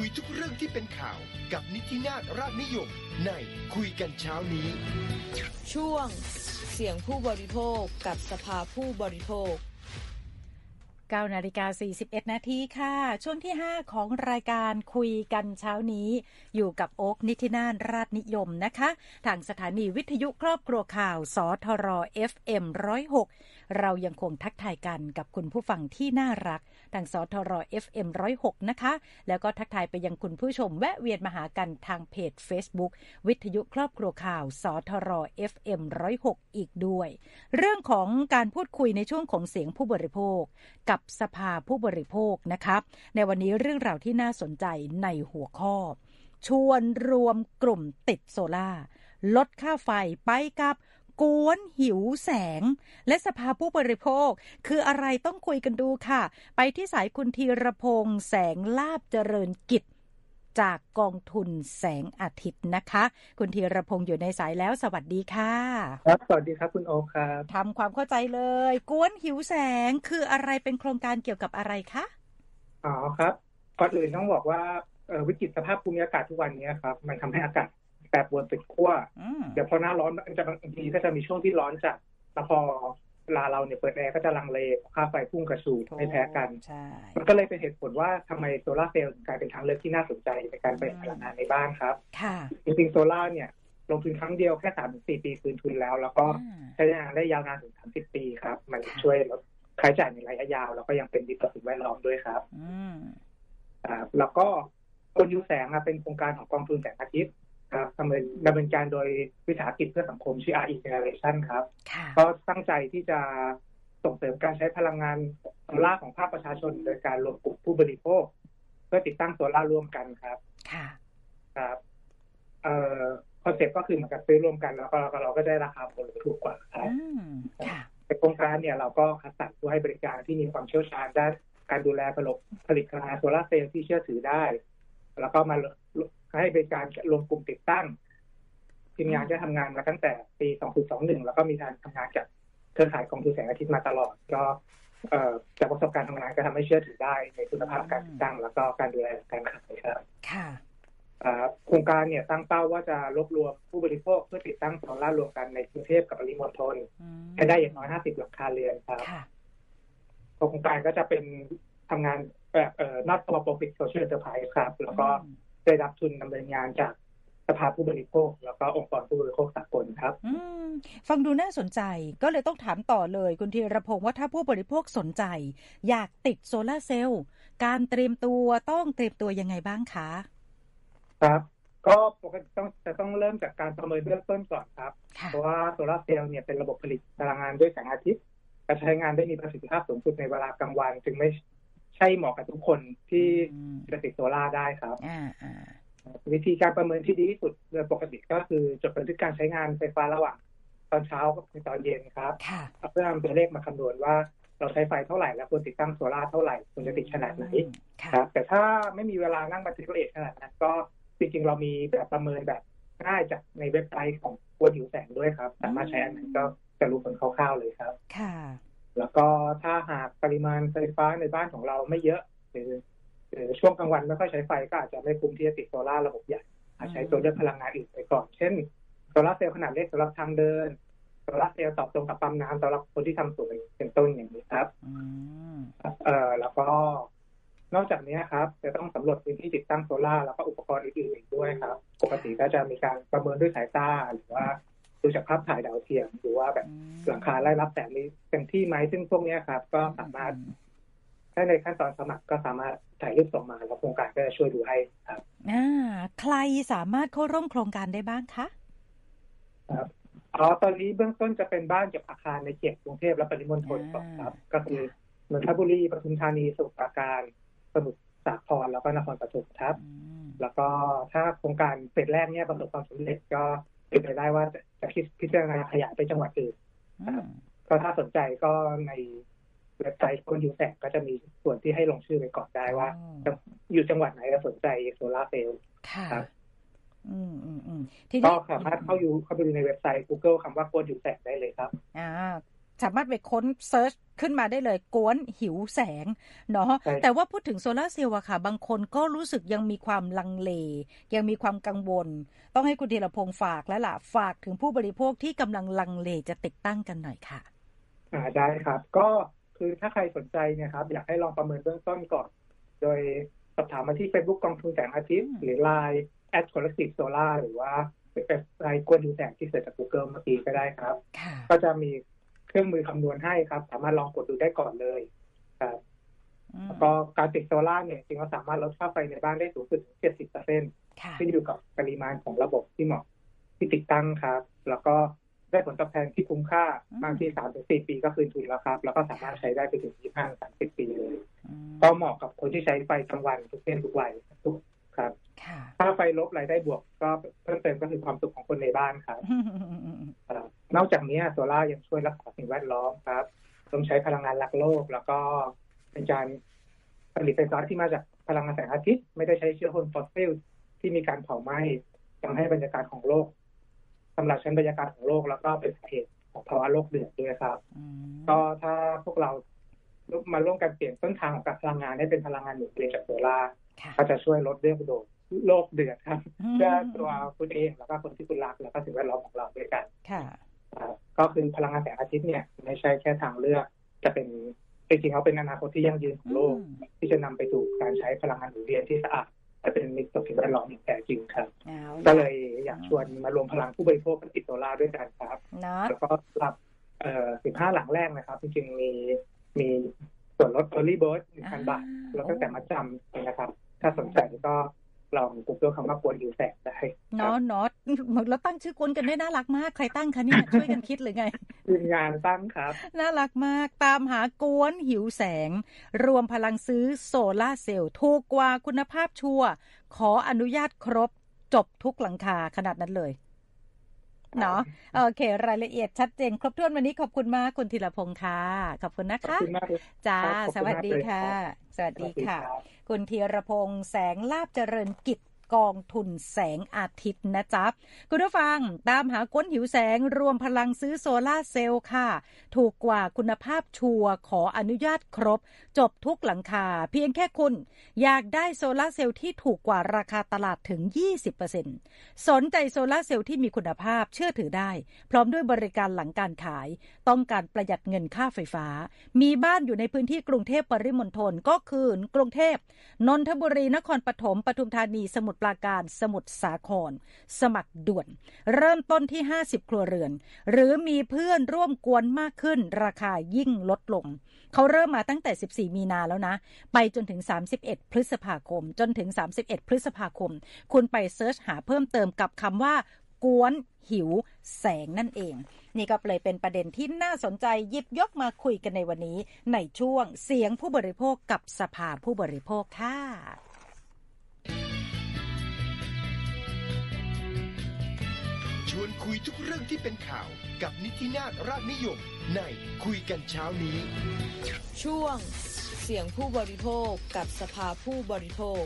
คุยทุกเรื่องที่เป็นข่าวกับนิตินาถราชนิยม ในคุยกันเช้านี้ ช่วงเสียงผู้บริโภคกับสภาผู้บริโภค 9นาฬิกา41 นาทีค่ะ ช่วงที่ 5 ของรายการคุยกันเช้านี้ อยู่กับโอ๊กนิตินานราชนิยมนะคะ ทางสถานีวิทยุครอบครัวข่าวสทร FM 106 เรายังคงทักทายกันกับคุณผู้ฟังที่น่ารัก ทางสทร FM 106 นะคะ แล้วก็ทักทายไปยังคุณผู้ชมแวะเวียนมาหากันทางเพจ Facebook วิทยุครอบครัวข่าวสทร FM 106 อีกด้วย เรื่องของการพูดคุยในช่วงของเสียงผู้บริโภคกับสภาผู้บริโภคนะครับ ในวันนี้เรื่องราวที่น่าสนใจในหัวข้อ ชวนรวมกลุ่มติดโซล่าลดค่าไฟไปกับกวนหิวแสง และสภาผู้บริโภค คืออะไรต้องคุยกันดูค่ะ ไปที่สายคุณธีรพงษ์แสงลาบเจริญกิจ จากกองทุนแสงอาทิตย์นะคะ คุณธีรพงษ์อยู่ในสายแล้วสวัสดีค่ะ ครับสวัสดีครับคุณโอคครับทำความเข้าใจเลย กวนหิวแสงคืออะไรเป็นโครงการเกี่ยวกับอะไรคะอ๋อครับก่อนอื่นต้องบอกว่าเอ่อวิกฤตสภาพภูมิอากาศทุกวันนี้ครับ มันทำให้อากาศแปรปรวนเป็นขั้วอืมเดี๋ยวพอหน้าร้อนมันจะบางทีก็จะมีช่วงที่ร้อนจัดแล้วพอ เวลาเราเนี่ยเปิดแอร์ก็จะลังเลค่าไฟพุ่งกระชูดไม่แพ้กันใช่มันก็เลยเป็นเหตุผลว่าทำไมโซลาร์เซลล์ถึงกลายเป็นทางเลือกที่น่าสนใจในการประหยัดพลังงานในบ้านครับ ค่ะ จริงๆโซลาร์เนี่ยลงทุนครั้งเดียวแค่สามถึงสี่ปีคืนทุนแล้ว แล้วก็อ่าใช้งานได้ยาวนานถึงสามสิบปีครับ มันค่ะช่วยลดค่าใช้จ่ายในระยะยาว แล้วก็ยังเป็นดีต่อสิ่งแวดล้อมด้วยครับ อืมอ่าแล้วก็กลยุทธแสงอะเป็นโครงการของกองทุนแสงอาทิตย์ ครับดำเนินดำเนินการโดยวิสาหกิจเพื่อสังคมชื่อ RE Generation ครับค่ะก็ตั้งใจที่จะส่งเสริมการใช้พลังงานโซล่าร์ของภาคประชาชน โดยการรวมกลุ่มผู้บริโภค เพื่อติดตั้งโซล่าร์ร่วมกันครับ ค่ะ ครับ เอ่อคอนเซ็ปต์ก็คือเหมือนกับซื้อร่วมกันแล้วก็เราก็ได้ราคาผลถูกกว่าครับอืมค่ะในโครงการเนี่ยเราก็คัดสรรผู้ให้บริการที่มีความเชี่ยวชาญด้านการดูแลผลิตผลิตพลังงานโซลาร์เซลล์ที่เชื่อถือได้ แล้วก็มา ให้บริการรวมกลุ่มติดตั้งทีมงานจะทำงานมาตั้งแต่ปี 2021 แล้วก็มีการทำงานกับเครือข่ายกองทุนแสงอาทิตย์มาตลอด ก็เอ่อจากประสบการณ์ทำงานก็ทำให้เชื่อถือได้ในคุณภาพการติดตั้ง แล้วก็การดูแลการขายครับค่ะอ่าโครงการเนี่ยตั้งเป้าว่าจะรวบรวมผู้บริโภคเพื่อติดตั้งโซลาร์รวมกันในกรุงเทพกับปริมณฑลอืมให้ได้อย่างน้อย 50 หลังคาเรือนครับค่ะโครงการก็จะเป็นทำงานแบบเอ่อ not for profit social enterprise ครับ แล้วก็ ได้รับทุนดำเนินงานจากสภาผู้บริโภค แล้วก็องค์กรผู้บริโภคสากลครับอืมฟังดูน่าสนใจก็เลยต้องถามต่อเลยคุณธีรพงษ์ว่าถ้าผู้บริโภคสนใจ อยากติดโซลาร์เซลล์การเตรียมตัวต้องเตรียมตัวยังไงบ้างคะครับก็ปกติต้องจะต้องเริ่มจากการประเมินเบื้องต้นก่อนครับค่ะเพราะว่าโซลาร์เซลล์เนี่ยเป็นระบบผลิตพลังงานด้วยแสงอาทิตย์จะใช้งานได้มีประสิทธิภาพสูงสุดในเวลากลางวัน จึงไม่ ใช่เหมาะกับทุกคนที่อืมจะติดโซลาร์ได้ครับอ่าอ่าวิธีการประเมินที่ดีที่สุดโดยปกติก็คือจดบันทึกการใช้งานไฟฟ้าระหว่างตอนเช้ากับตอนเย็นครับค่ะเพื่อนำตัวเลขมาคำนวณว่าเราใช้ไฟเท่าไหร่และควรติดตั้งโซลาร์เท่าไหร่ควรจะติดขนาดไหนค่ะครับแต่ถ้าไม่มีเวลานั่งบันทึกละเอียดขนาดนั้นก็จริงๆเรามีแบบประเมินแบบง่ายจากในเว็บไซต์ของกวนหิวแสงด้วยครับ สามารถใช้อันนั้นก็จะรู้ผลคร่าวๆเลยครับ ค่ะ แล้วก็ถ้าหากปริมาณไฟฟ้าในบ้านของเราไม่เยอะ หรือหรือช่วงกลางวันไม่ค่อยใช้ไฟก็อาจจะไม่คุ้มที่จะติดโซลาร์ระบบใหญ่อาจใช้ตัวเลือกพลังงานอื่นไปก่อน เช่นโซลาร์เซลล์ขนาดเล็กสำหรับทางเดินโซลาร์เซลล์ตอบตรงกับปั๊มน้ำสำหรับคนที่ทำสวนเป็นต้นอย่างนี้ครับอืมเอ่อแล้วก็นอกจากนี้ครับ จะต้องสำรวจพื้นที่ติดตั้งโซลาร์แล้วก็อุปกรณ์อื่นๆอีกด้วยครับ ปกติก็จะมีการประเมินด้วยสายตาหรือว่า ดูจากภาพถ่ายดาวเทียมหรือว่าแบบหลังคาไล่รับแสงนี้เต็มที่ไหมซึ่งพวกเนี้ยครับ ก็สามารถถ้าในขั้นตอนสมัครก็สามารถถ่ายรูปส่งมาแล้วโครงการก็จะช่วยดูให้ครับอ่าใครสามารถเข้าร่วมโครงการได้บ้างคะอ๋อตอนนี้เบื้องต้นจะเป็นบ้านกับอาคารในเขตกรุงเทพและปริมณฑลก่อนครับ ก็คือนนทบุรีปทุมธานีสมุทรปราการสมุทรสาครแล้วก็นครปฐมครับอืมแล้วก็ถ้าโครงการเฟสแรกเนี่ยประสบความสำเร็จก็ เป็นไปได้ว่าจะจะคิดพิจารณาขยายไปจังหวัดอื่นอืมก็ถ้าสนใจก็ในเว็บไซต์คนยูแสกก็จะมีส่วนที่ให้ลงชื่อไว้ก่อนได้ว่าอ๋ออยู่จังหวัดไหนจะสนใจโซลาร์เซลล์ค่ะครับอืมอืมอืมทีก็นี้สามารถเข้าอยู่เข้าไปดูในเว็บไซต์ Google คำว่าโคดยูแสกได้เลยครับ อ่า สามารถไปค้นเซิร์ชขึ้นมาได้เลยกวนหิวแสงเนาะใช่แต่ว่าพูดถึงโซลาร์เซลล์อะค่ะ บางคนก็รู้สึกยังมีความลังเล ยังมีความกังวล ต้องให้คุณธีรพงศ์ฝากแล้วล่ะ ฝากถึงผู้บริโภคที่กำลังลังเลจะติดตั้งกันหน่อยค่ะอ่าได้ครับ ก็คือถ้าใครสนใจเนี่ยครับ อยากให้ลองประเมินเบื้องต้นก่อน โดยสอบถามมาที่ Facebook กองทุนแสงอาทิตย์อืมหรือ Line at collective solar หรือว่าเว็บไซต์กวนดูแสงที่เสิร์ชจาก Google เมื่อกี้ก็ได้ครับค่ะก็จะมี เครื่องมือคำนวณให้ครับ สามารถลองกดดูได้ก่อนเลยครับอืมแล้วก็การติดโซล่าร์เนี่ยจริงๆเราสามารถลดค่าไฟในบ้านได้สูงสุดถึง70เปอร์เซ็นต์ค่ะขึ้นอยู่กับปริมาณของระบบที่เหมาะที่ติดตั้งครับ แล้วก็ได้ผลตอบแทนที่คุ้มค่าอืมบางที่สามถึงสี่ปีก็คืนทุนแล้วครับ แล้วก็สามารถใช้ได้ไปถึงยี่ห้าสามสิบปีเลยอืมก็เหมาะกับคนที่ใช้ไฟกลางวันทุกเพศทุกวัยทุกครับค่ะถ้าไฟลบรายได้บวกก็เพิ่มเติมก็คือความสุขของคนในบ้านครับครับ นอกจากนี้โซล่าร์ยังช่วยรักษาสิ่งแวดล้อมครับต้องใช้พลังงานรักโลก แล้วก็เป็นการผลิตไฟฟ้าที่มาจากพลังงานแสงอาทิตย์ ไม่ได้ใช้เชื้อเพลิงฟอสซิลที่มีการเผาไหม้ทำให้บรรยากาศของโลกสำหรับชั้นบรรยากาศของโลกแล้วก็เป็นสาเหตุของภาวะโลกเดือดด้วยครับอืมก็ถ้าพวกเรามาร่วมกันเปลี่ยนต้นทางของการพลังงานให้เป็นพลังงานหมุนเวียนจากโซล่าร์ค่ะก็จะช่วยลดเรื่องโดดโลกเดือดครับอืมเพื่อตัวคุณเองแล้วก็คนที่คุณรักแล้วก็สิ่งแวดล้อมของเราด้วยกันค่ะอ่า ก็คือพลังงานแสงอาทิตย์เนี่ย ไม่ใช่แค่ทางเลือก จะเป็นจริงๆเขาเป็นอนาคตที่ยั่งยืนของโลกอืมที่จะนำไปสู่การใช้พลังงานหมุนเวียนที่สะอาดและเป็นมิตรต่อสิ่งแวดล้อมอย่างแท้จริงครับเอาก็เลยอยากชวนมารวมพลังผู้บริโภคกันติดโซล่าร์ด้วยกันครับเนาะแล้วก็สำหรับเอ่อ15หลังแรกนะครับจริงๆมีมีส่วนลด early bird 1,000บาทแล้วตั้งแต่มาจำนะครับ ถ้าสนใจก็ ลองกูเกิลคำว่ากวนหิวแสงได้เนาะเนาะแล้วตั้งชื่อกวนกันได้น่ารักมากใครตั้งคะเนี่ยช่วยกันคิดหรือไงทีมงานตั้งครับ น่ารักมากตามหากวนหิวแสง รวมพลังซื้อโซลาร์เซลล์ถูกกว่าคุณภาพชัวร์ขออนุญาตครบจบทุกหลังคาขนาดนั้นเลย เนาะโอเค รายละเอียดชัดเจน ครบถ้วนวันนี้ขอบคุณมากคุณธีรพงศ์ค่ะ ขอบคุณนะขอบคะคุณมากเลยจ้าครับขอบคุณสวัสดีมากเลยค่ะครับสวัสดีค่ะ สวัสดีรับคุณธีรพงษ์แสงลาบเจริญกิจกองทุนแสงอาทิตย์นะจ๊ะคุณผู้ฟังตามหาก้นหิวแสงรวมพลังซื้อโซลาร์เซลล์ค่ะ ถูกกว่าคุณภาพชัวร์ขออนุญาตครบ จบทุกหลังคา เพียงแค่คุณ อยากได้โซลาร์เซลล์ที่ถูกกว่าราคาตลาดถึง 20%สนใจโซลาร์เซลล์ที่มีคุณภาพเชื่อถือได้ พร้อมด้วยบริการหลังการขาย ต้องการประหยัดเงินค่าไฟฟ้า มีบ้านอยู่ในพื้นที่กรุงเทพปริมณฑลก็คือกรุงเทพนนทบุรีนครปฐมปทุมธานีสมุทรปราการสมุทรสาคร สมัครด่วน เริ่มต้นที่ 50 ครัวเรือน หรือมีเพื่อนร่วมกวนมากขึ้น ราคายิ่งลดลง เขาเริ่มมาตั้งแต่ 14มีนาแล้วนะ ไปจนถึง 31 พฤษภาคม จนถึง 31 พฤษภาคม คุณไปเซิร์ชหาเพิ่มเติมกับคำว่ากวนหิวแสงนั่นเอง นี่ก็เลยเป็นประเด็นที่น่าสนใจหยิบยกมาคุยกันในวันนี้ ในช่วงเสียงผู้บริโภคกับสภาผู้บริโภคค่ะชวนคุยทุกเรื่องที่เป็นข่าวกับนิตินาถราชนิยมในคุยกันเช้านี้ ช่วง เสียงผู้บริโภคกับสภาผู้บริโภค